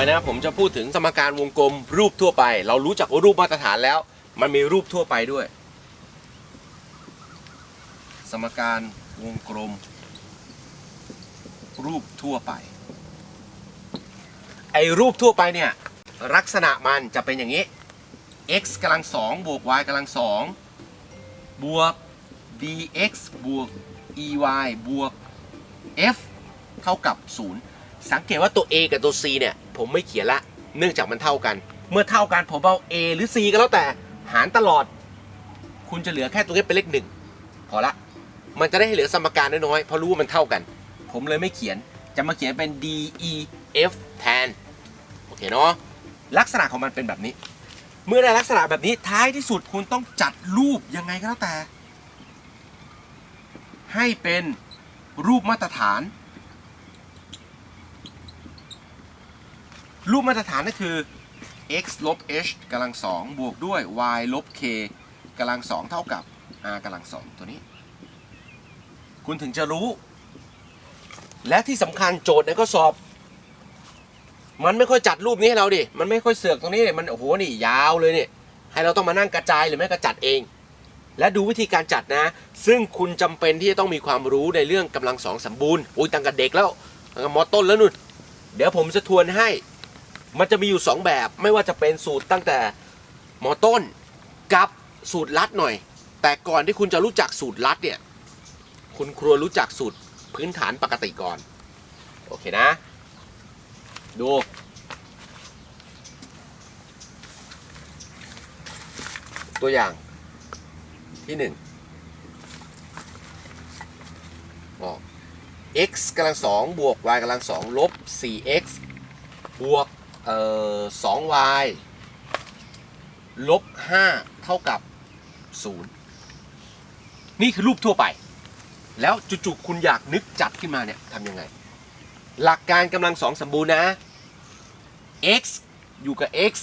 ไปนะผมจะพูดถึงสมการวงกลมรูปทั่วไป เรารู้จักรูปมาตรฐานแล้ว มันมีรูปทั่วไปด้วย สมการวงกลม รูปทั่วไป ไอ้รูปทั่วไปเนี่ยลักษณะมันจะเป็นอย่างนี้ x กำลังสองบวก y กำลังสองบวก dx บวก ey บวก f เท่ากับ 0 สังเกตว่าตัว a กับตัว c เนี่ย ผมไม่เขียนละ เนื่องจากมันเท่ากัน เมื่อเท่ากันผมเอา a หรือ c ก็แล้วแต่หารตลอด คุณจะเหลือแค่ตัวนี้เป็นเลขหนึ่งพอละ มันจะได้ให้เหลือสมการน้อยๆเพราะรู้ว่ามันเท่ากัน ผมเลยไม่เขียนจะมาเขียนเป็น d e f แทนโอเคเนาะลักษณะของมันเป็นแบบนี้ เมื่อได้ลักษณะแบบนี้ท้ายที่สุดคุณต้องจัดรูปยังไงก็แล้วแต่ ให้เป็นรูปมาตรฐาน รูปมาตรฐานก็คือ x ลบ h กำลังสองบวกด้วย y ลบ k กำลังสองเท่ากับ r กำลังสองตัวนี้ คุณถึงจะรู้ และที่สำคัญโจทย์ในข้อสอบ มันไม่ค่อยจัดรูปนี้ให้เราดิ มันไม่ค่อยเสือกตรงนี้เนี่ยมันโอ้โหนี่ยาวเลยเนี่ย ให้เราต้องมานั่งกระจายหรือไม่ก็จัดเอง และดูวิธีการจัดนะ ซึ่งคุณจำเป็นที่จะต้องมีความรู้ในเรื่องกำลังสองสมบูรณ์ อุ้ยตั้งแต่เด็กแล้วตั้งแต่มอต้นแล้วนู่น เดี๋ยวผมจะทวนให้ มันจะมีอยู่ 2 แบบ ไม่ว่าจะเป็นสูตรตั้งแต่หมอต้นกับสูตรลัดหน่อย แต่ก่อนที่คุณจะรู้จักสูตรลัดเนี่ย คุณครัวรู้จักสูตรพื้นฐานปกติก่อน โอเคนะ ดู ตัวอย่างที่หนึ่งบอก x กำลังสองบวก y กำลังสองลบ 4x บวก เอ่อ 2y ลบ5เท่ากับ0นี่คือรูปทั่วไป แล้วจู่ๆคุณอยากนึกจัดขึ้นมาเนี่ยทำยังไง หลักการกำลังสองสมบูรณ์นะ x อยู่กับ x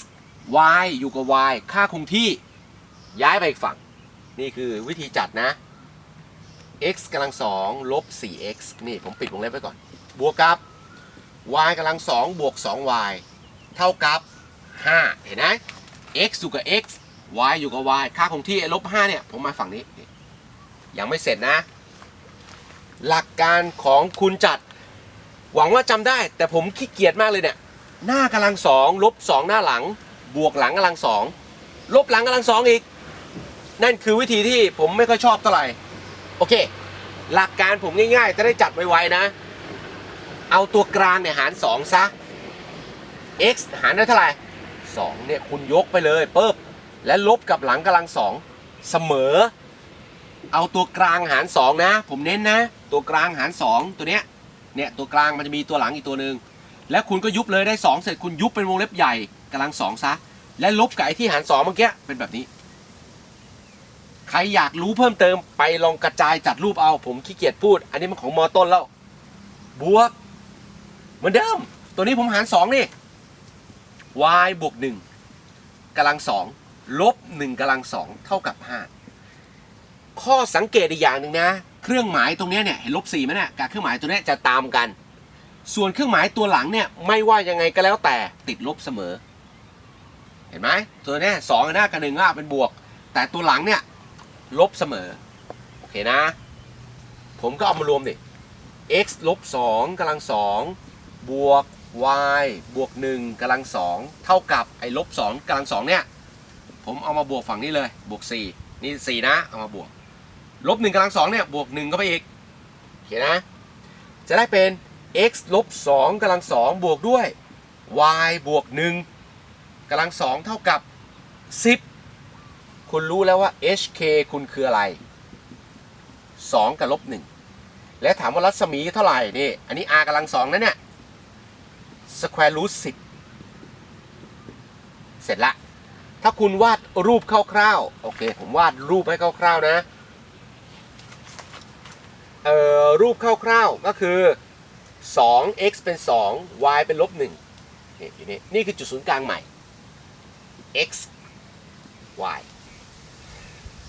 y อยู่กับ y ค่าคงที่ย้ายไปอีกฝั่ง นี่คือวิธีจัดนะ x กำลังสองลบ 4x นี่ผมปิดวงเล็บไว้ก่อน บวกกับ y กำลังสองบวก 2y เท่ากับ 5 เห็นไหม x อยู่กับ x y อยู่กับ y ค่าคงที่ลบ5เนี่ย ผมมาฝั่งนี้ ยังไม่เสร็จนะ หลักการของคุณจัด หวังว่าจำได้ แต่ผมขี้เกียจมากเลยเนี่ย หน้ากำลังสองลบสองหน้าหลัง บวกหลังกำลังสองลบหลังกำลังสองอีก นั่นคือวิธีที่ผมไม่ค่อยชอบเท่าไหร่ โอเค หลักการผมง่ายๆ จะได้จัดไวๆนะ เอาตัวกลางเนี่ยหาร2ซะ x หารได้เท่าไหร่2เนี่ยคุณยกไปเลยปุ๊บและลบกับหลังกำลังสองเสมอ เอาตัวกลางหาร 2 นะ ผมเน้นนะ ตัวกลางหาร 2 ตัวเนี้ยเนี่ยตัวกลางมันจะมีตัวหลังอีกตัวหนึ่งแล้วคุณก็ยุบเลยได้ 2 เสร็จคุณยุบเป็นวงเล็บใหญ่กำลังสองซะ และลบกับไอ้ที่หาร2เมื่อกี้เป็นแบบนี้ ใครอยากรู้เพิ่มเติมไปลองกระจายจัดรูปเอาผมขี้เกียจพูด อันนี้มันของมอต้นแล้ว บวก เหมือนเดิม ตัวนี้ผมหาร2นี่ y บวก1กำลัง2ลบ1กำลัง2เท่ากับ 5 ข้อสังเกตอีกอย่างหนึ่งนะ เครื่องหมายตรงนี้เนี่ยเห็นลบ4ไหมเนี่ยกับเครื่องหมายตัวนี้จะตามกัน ส่วนเครื่องหมายตัวหลังเนี่ยไม่ว่ายังไงก็แล้วแต่ติดลบเสมอ เห็นไหมตัวนี้สองหน้ากับหนึ่งอะเป็นบวก แต่ตัวหลังเนี่ยลบเสมอ โอเคนะ ผมก็เอามารวมดิ x ลบ2กำลัง2บวก y บวก1กำลัง2เท่ากับไอ้ลบ2กำลัง2เนี่ย ผมเอามาบวกฝั่งนี้เลย บวก 4 นี่ 4 นะ เอามาบวก ลบ1กำลัง2เนี่ย บวก1เข้าไปอีกโอเคนะ จะได้เป็น x ลบ2กำลัง2บวกด้วย y บวก1กำลัง2เท่ากับ 10 คุณรู้แล้วว่า hk คุณคืออะไร 2 กับลบ1และถามว่ารัศมีเท่าไหร่นี่ อันนี้ r กำลัง2นะเนี่ย square root 10เสร็จละ ถ้าคุณวาดรูปคร่าวๆ โอเค ผมวาดรูปให้คร่าวๆนะ เอ่อ รูปคร่าวๆ ก็คือ 2x เป็น 2 y เป็นลบ1นี่อยู่นี่ นี่คือจุดศูนย์กลางใหม่ x y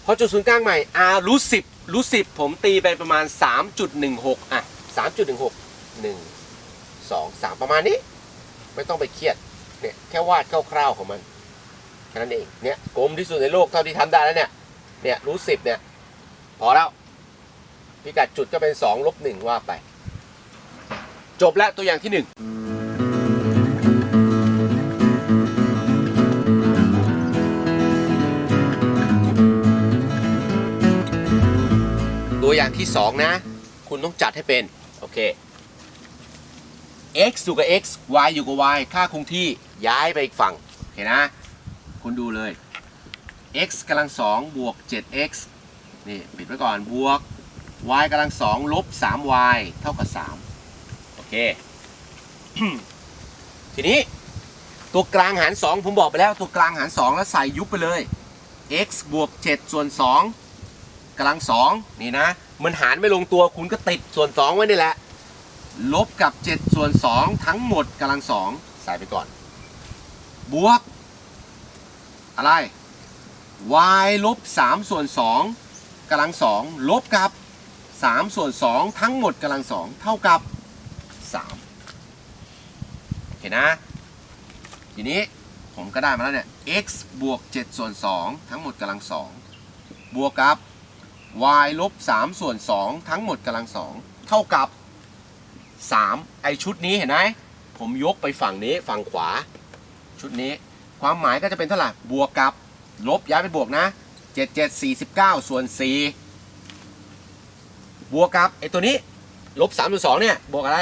พอจุดศูนย์กลางใหม่ r รูท10รูท10ผมตีไปประมาณ 3.16 อะ 3.16 1 2 3 ประมาณนี้ ไม่ต้องไปเครียดเนี่ยแค่วาดคร่าวๆของมันแค่นั้นเองเนี่ยกลมที่สุดในโลกเท่าที่ทำได้แล้วเนี่ยเนี่ยรู้สิบเนี่ยพอแล้วพิกัดจุดก็เป็น2ลบหนึ่งว่าไป จบแล้วตัวอย่างที่หนึ่งตัวอย่างที่สองนะ คุณต้องจัดให้เป็น โอเค x อยู่กับ x y อยู่กับ y ค่าคงที่ย้ายไปอีกฝั่งโอเคนะ คุณดูเลย x กำลังสองบวก 7x นี่ปิดไว้ก่อนบวก y กำลังสองลบ 3y เท่ากับ 3 โอเค ทีนี้ตัวกลางหาร 2 ผมบอกไปแล้วตัวกลางหาร 2 แล้วใส่ยุบไปเลย x บวก 7 ส่วน 2กำลัง 2 นี่นะ มันหารไม่ลงตัวคุณก็ติดส่วน 2 ไว้นี่แหละ ลบกับ7ส่วน2ทั้งหมดกำลัง2ใส่ไปก่อน บวก อะไร y ลบ3ส่วน2กำลัง2ลบกับ3ส่วน2ทั้งหมดกำลัง2เท่ากับ3เห็นนะ ทีนี้ผมก็ได้มาแล้วเนี่ย x บวก7ส่วน2ทั้งหมดกำลัง2บวกกับ y ลบ3ส่วน2ทั้งหมดกำลัง2เท่ากับ 3 ไอชุดนี้เห็นไหมผมยกไปฝั่งนี้ฝั่งขวา ชุดนี้ ความหมายก็จะเป็นเท่าไหร่บวกกับลบย้ายไปบวกนะ 7 7 49 ส่วน 4 บวกกับไอตัวนี้ ลบ3ส่วน2เนี่ย บวกอะไร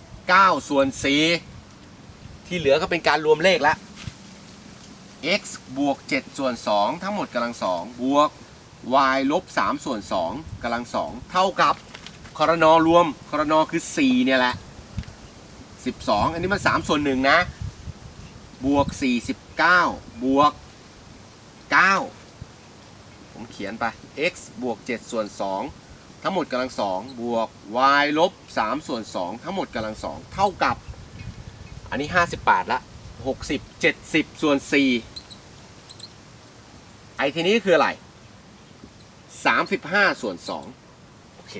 9 ส่วน 4 ที่เหลือก็เป็นการรวมเลขล้ว x บวก 7 ส่วน 2 ทั้งหมดกำลัง 2 บวก y ลบ 3 ส่วน 2กำลัง 2 เท่ากับ คอรนอรวมคอรนอคือ4เนี่ยแหละ12 อันนี้มัน3ส่วน1นะ บวก 49 บวก 9 ผมเขียนไป x บวก 7 ส่วน 2 ทั้งหมดกำลัง 2 บวก y ลบ 3 ส่วน 2 ทั้งหมดกำลัง 2 เท่ากับ อันนี้ 58 ละ 60 70 ส่วน 4 ไอ้ทีนี้คืออะไร 35 ส่วน 2 โอเค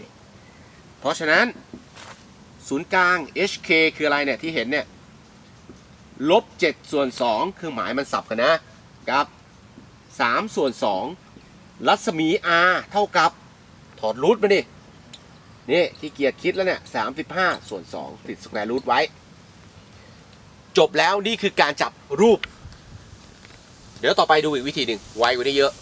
เพราะฉะนั้นศูนย์กลาง HK คืออะไรเนี่ยที่เห็นเนี่ยลบ7ส่วน2คือหมายมันสับกันนะกับ3ส่วน2รัศมี R เท่ากับถอดรูทมาดินี่ที่เกียรคิดแล้วเนี่ย35ส่วน2ติดสแควร์รูทไว้ จบแล้วนี่คือการจับรูป เดี๋ยวต่อไปดูอีกวิธีหนึ่งไวกว่านี้เยอะ